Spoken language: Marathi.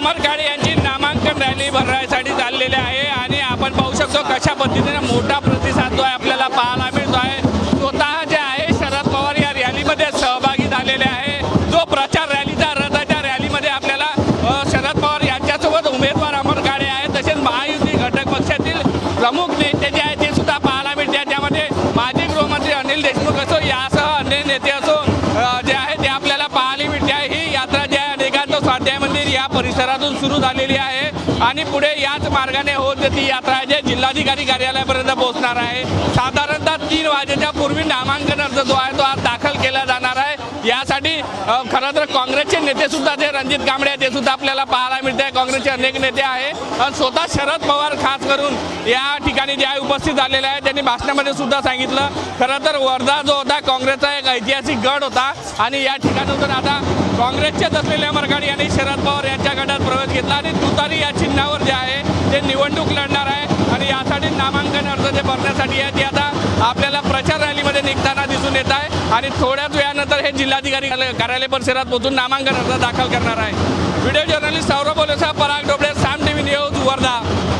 अमर काळे यांची नामांकन रॅली भरण्यासाठी चाललेली आहे आणि आपण पाहू शकतो कशा पद्धतीने मोठा प्रतिसाद जो आहे आपल्याला पाहायला मिळतो आहे स्वतः जे आहे शरद पवार या रॅलीमध्ये सहभागी झालेले आहे. जो प्रचार रॅलीचा रथाच्या रॅलीमध्ये आपल्याला शरद पवार यांच्यासोबत उमेदवार अमर काळे आहेत तसेच महायुती घटक पक्षातील प्रमुख नेते जे आहेत ते सुद्धा पाहायला मिळते त्यामध्ये माजी गृहमंत्री अनिल देशमुख असो यासह अन्य नेते असो या परिसरातून सुरू झालेली आहे आणि पुढे याच मार्गाने होत ती यात्रा जे जिल्हाधिकारी कार्यालयापर्यंत पोहोचणार आहे. साधारणतः तीन वाजेच्या पूर्वी नामांकन अर्ज जो आहे तो आज दाखल केला जाणार यासाठी खरं तर काँग्रेसचे नेतेसुद्धा ते जे रणजित कांबळे ते सुद्धा आपल्याला पाहायला मिळते आहे काँग्रेसचे अनेक नेते आहे आणि स्वतः शरद पवार खास करून या ठिकाणी जे आहे उपस्थित झालेले आहे त्यांनी भाषणामध्ये सुद्धा सांगितलं. खरं तर वर्धा जो होता काँग्रेसचा एक ऐतिहासिक गड होता. आणि या ठिकाणातून आता काँग्रेसचेच असलेले अमरगाडी यांनी शरद पवार यांच्या गटात प्रवेश घेतला. आणि तुतारी या चिन्हावर जे आहे ते निवडणूक लढणार आहे. आणि यासाठी नामांकन अर्ज जे भरण्यासाठी आहे ते आता आपल्याला प्रचार रॅलीमध्ये निघताना दिसून येत आहे. आणि थोड्याच वेळानंतर हे जिल्हाधिकारी कार्यालय- परिसरात पोहोचून नामांकन अर्ज दाखल करणार आहे. Video journalist Saurabh बोलेसा